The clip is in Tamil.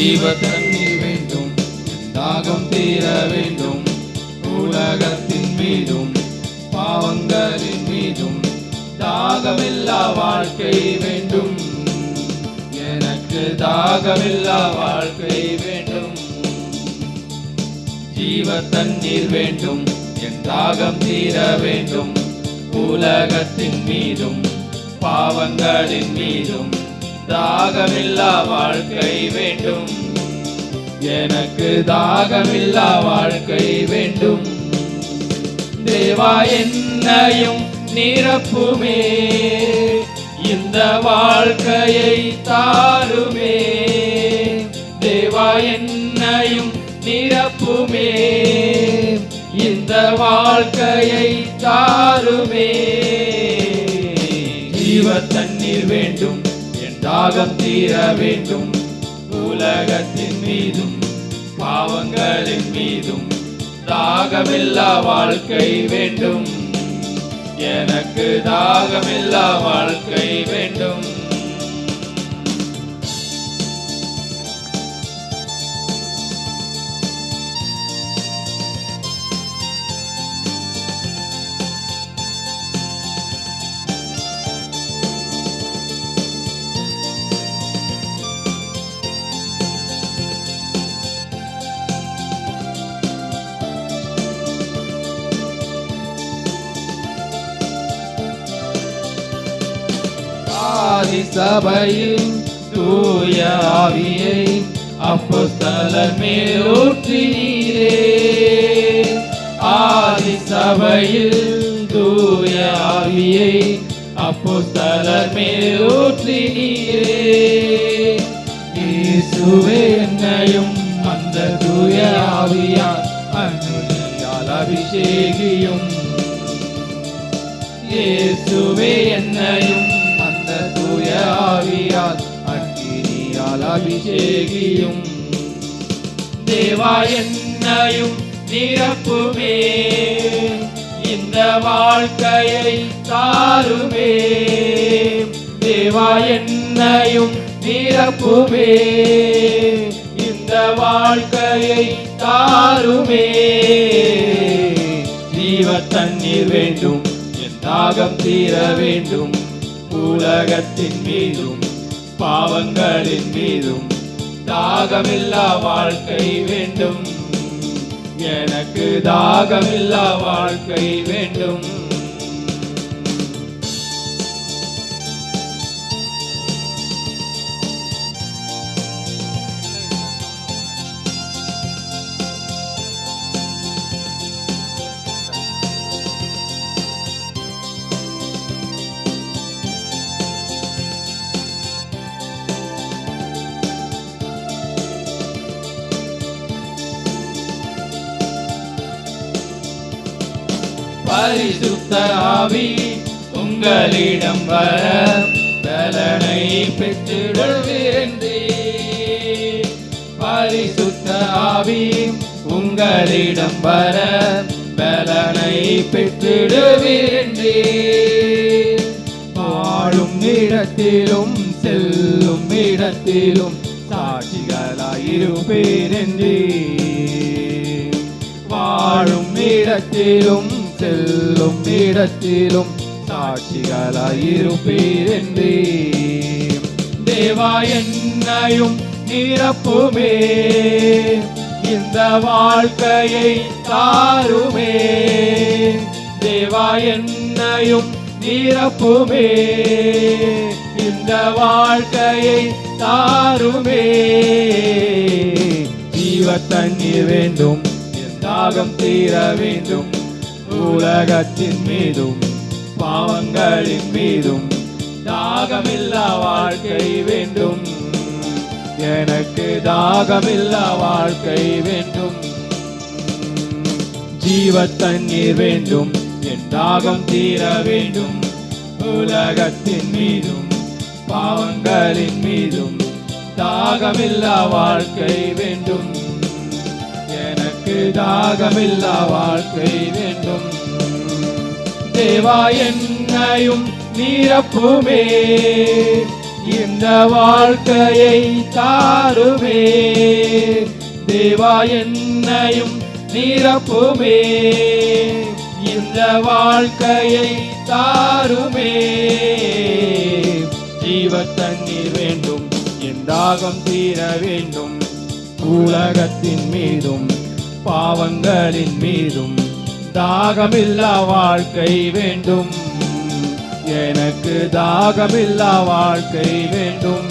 ஜீவ தண்ணீர் வேண்டும். தாகம் தீர வேண்டும். உலகத்தின் மீதும் பாவங்களின் மீதும் தாகமில்லா வாழ்க்கை வேண்டும். எனக்கு தாகமில்லா வாழ்க்கை வேண்டும். ஜீவ தண்ணீர் வேண்டும். என் தாகம் தீர வேண்டும். உலகத்தின் மீதும் பாவங்களின் மீதும் தாகமில்லா வாழ்க்கை வேண்டும். எனக்கு தாகமில்லா வாழ்க்கை வேண்டும். தேவா என்னையும் நிரப்புமே. இந்த வாழ்க்கையை தாருமே. தேவா என்னையும் நிரப்புமே. இந்த வாழ்க்கையை தாருமே. ஜீவ தண்ணீர் வேண்டும். தாகம் தீர வேண்டும். உலகத்தின் மீதும் பாவங்களின் மீதும் தாகமில்லா வாழ்க்கை வேண்டும். எனக்கு தாகமில்லா வாழ்க்கை வேண்டும். ஆதி சபையில் தூய ஆவியை அப்போஸ்தலர் மேல் ஊற்றினீரே ஆதி சபையில் தூய ஆவியை அப்போஸ்தலர் மேல் ஊற்றினீரே இயேசுவே என்னையும் அந்த தூய ஆவியால் அன்னையால் அபிஷேகியும். இயேசுவே என்னையும் ஆவியால் அக்கினியால் அபிஷேகியும். தேவா என்னையும் நிரப்புமே. இந்த வாழ்க்கையை தாருமே. தேவா என்னையும் நிரப்புமே. இந்த வாழ்க்கையை தாருமே. ஜீவ தண்ணீர் வேண்டும் என் தாகம் தீர வேண்டும். உலகத்தின் மீதும் பாவங்களின் மீதும் தாகமில்லா வாழ்க்கை வேண்டும். எனக்கு தாகமில்லா வாழ்க்கை வேண்டும். பரிசுத்த ஆவி உங்களிடம் வர பலனை பெற்றிடுவிருந்தே பரிசுத்த ஆவி உங்களிடம் வர பலனை பெற்றிடுவிருந்தே வாழும் இடத்திலும் செல்லும் இடத்திலும் சாட்சிகளாயிருப்பேரென்றே வாழும் இடத்திலும் செல்லும் இடத்திலும் சாட்சிகளாயிருப்பீரென்றே. தேவா என்னையும் நிரப்புமே. இந்த வாழ்க்கையை தாருமே. தேவா என்னையும் நிரப்புமே. இந்த வாழ்க்கையை தாருமே. ஜீவ தண்ணீர் வேண்டும் என் தாகம் தீர வேண்டும். உலகத்தின் மீதும் பாவங்களின் மீதும் தாகமில்லா வாழ்க்கை வேண்டும். எனக்கு தாகமில்லா வாழ்க்கை வேண்டும். ஜீவ தண்ணீர் வேண்டும் என் தாகம் தீர வேண்டும். உலகத்தின் மீதும் பாவங்களின் மீதும் தாகமில்லா வாழ்க்கை வேண்டும். தாகமில்லா வாழ்க்கை வேண்டும். தேவா என்னையும் நீரப்புமே. இந்த வாழ்க்கையை தாருமே. தேவா என்னையும் நிரப்புமே. இந்த வாழ்க்கையை தாருமே. ஜீவ தண்ணீர் வேண்டும் என் தாகம் தீர வேண்டும். உலகத்தின் மீதும் பாவங்களின் மீதும் தாகமில்லா வாழ்க்கை வேண்டும். எனக்கு தாகமில்லா வாழ்க்கை வேண்டும்.